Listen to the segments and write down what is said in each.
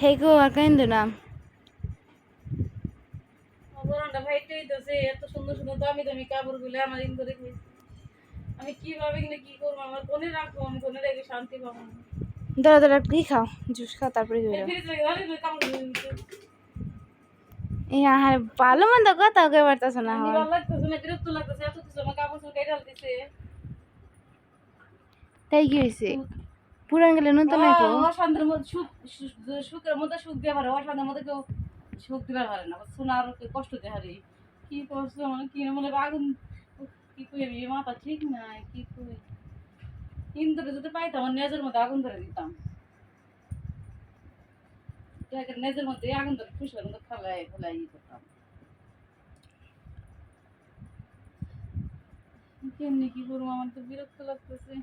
থেকেও আর কেন্দ্র না? অপরানটা ভাইটাই তো সে এত সুন্দর সুন্দর দামি দামি কাপড় আমার ইন্দু রেখে আমি কীভাবে কি করব? আমার কোনে রাখব আমি কোনে রেখে শান্তি পাবো না। ধরো ধরো কি খাও জুস খাও তারপরে। এই ভালো মন্দ কথা কে পারতেছ না। আমি ভালো লাগতেছে না বিরক্ত লাগতেছে এত কিছু আমার কাপড় চোপড় কেটে দিছে তাই কি হয়েছে পুরান গেলে নতুন অশান্তির মধ্যে সুখ সুখের মধ্যে সুখ দিয়ে পারে অশান্তির মধ্যে কেউ সুখ দিতে পারে না। শোনা আরও কষ্ট দিয়ে হারে। কি করছ? মানে কি মনে আগুন কি মাথা ঠিক নাই কি কই ইন্দুরে যদি পাইতাম নেজের মধ্যে আগুন ধরে দিতাম। নেজের মধ্যে আগুন ধরে খুশির মধ্যে ফেলাই ফেলাই ই করতাম। কেমনি কি করব? আমার তো বিরক্ত লাগতেছে।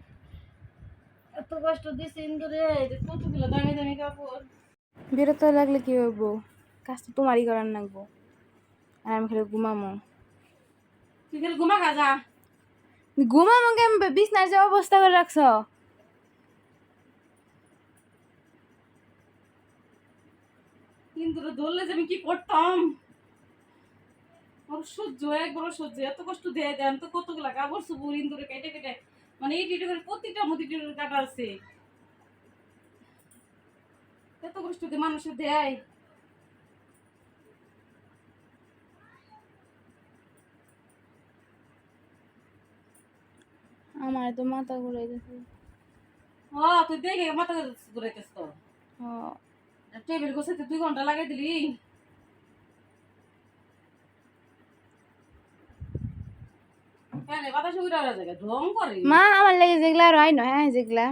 এত কষ্ট দিছে ইন্দুরে কতগুলো দামি দামি কাপড়। বিরক্ত লাগলে কি হইব কাজ তো তোমারই করার লাগবো আর আমি খালি ঘুমামো। তুই খালি ঘুমা খা যা ঘুমামো কেম বিছনার যে অবস্থা করে রাখছ। ইন্দুরে ধরলে যে আমি কি করতাম? আমার সহ্য একবার সহ্য। এত কষ্ট দেয় দেন তো কতগুলা কাপড় সুপুর ইন্দুরে কেটে কেটে মানে এই টিটে করে প্রতিটা মধ্যে টিটে কাটা আছে। এত কষ্ট দিয়ে মানুষের দেয়। আমার তো মাথা ঘুরে গেছে ও তুই দেখে মাথা ঘুরাইতেছ তো? টেবিল গোছাইতে দুই ঘণ্টা লাগাই দিলি কেন বাতাসে উড়ে ওরা জায়গায় ঢং করে মা আমার লাগে যেগুলা আর হয় নয় হ্যাঁ যেগুলা।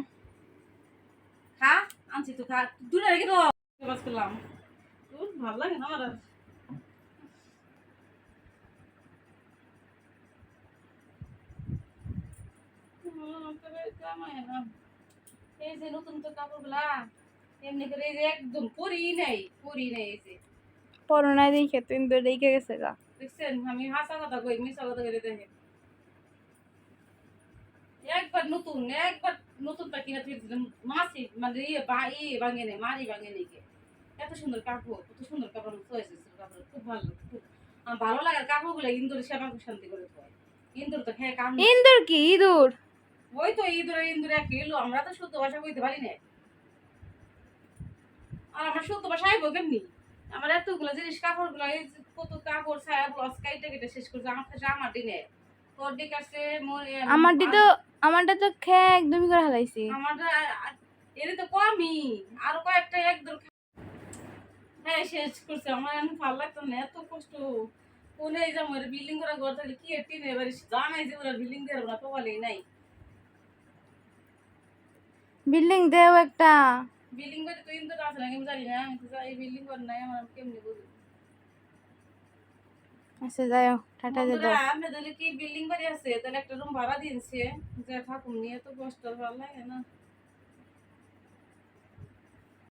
খা আনছি তো খা। দূরে রেখে তো বাস করলাম। ভালো লাগে না আমার। এই যে নতুন তো কাপড়গুলা এমনি করে এই যে একদম পরি নেই পরি নেই এই যে। পরোনা দেখে তুই তো রেখে গেছে গা। দেখছেন আমি হাসা কথা কই মিশা কথা কই দেখে নতুন একবার নতুনটা কিনা ফিরছিলাম মাসি মানে ইয়ে বা ইয়ে ভাঙে নেই মারি ভাঙে নেই কে এত সুন্দর কাপড় কত সুন্দর কাপড় চয়েছে কাপড় খুব ভালো খুব আমার ভালো লাগার কাপড়গুলো ইন্দুর সেবা খুব শান্তি করে থয়। ইন্দুর তো খেয়ে কাম ইন্দুর কি? ইঁদুর? ওই তো ইঁদুর ইন্দুর এক এলো আমরা তো শুদ্ধ ভাষা কইতে পারি না। আর আমরা শুদ্ধ ভাষা আইবো কেমনি? আমার এতগুলো জিনিস কাপড়গুলো এই কত কাপড় ছায়া ব্লাউজ কাইটে কেটে শেষ করছে আমার কাছে আমার দিনে তোর দিক আছে মোর এ- আমারটি তো আমারটা তো খেয়ে একদমই করে হালাইছি। আমারটা এর তো কমই। আর কয়েকটা একদম হ্যাঁ শেষ করছে। আমার এখন ভালো লাগতো না এত কষ্ট। কোনে এই যে আমার বিল্ডিং করা ঘর থাকলে কি একটি নেই এবার জানাই যে ওরা বিল্ডিং দিয়ে ওরা তো বলেই নাই। বিল্ডিং দেও একটা। বিল্ডিং করে তুই তো আছে না আমি জানি না যাই বিল্ডিং করে নাই আমার কেমনি বুঝব আচ্ছা যাই টাটা যে দাও। আপনাদের কি বিল্ডিং বাড়ি আছে? তাহলে একটা রুম ভাড়া দিনছে যে থাকুন নিয়ে তো কষ্ট ভালো লাগে না।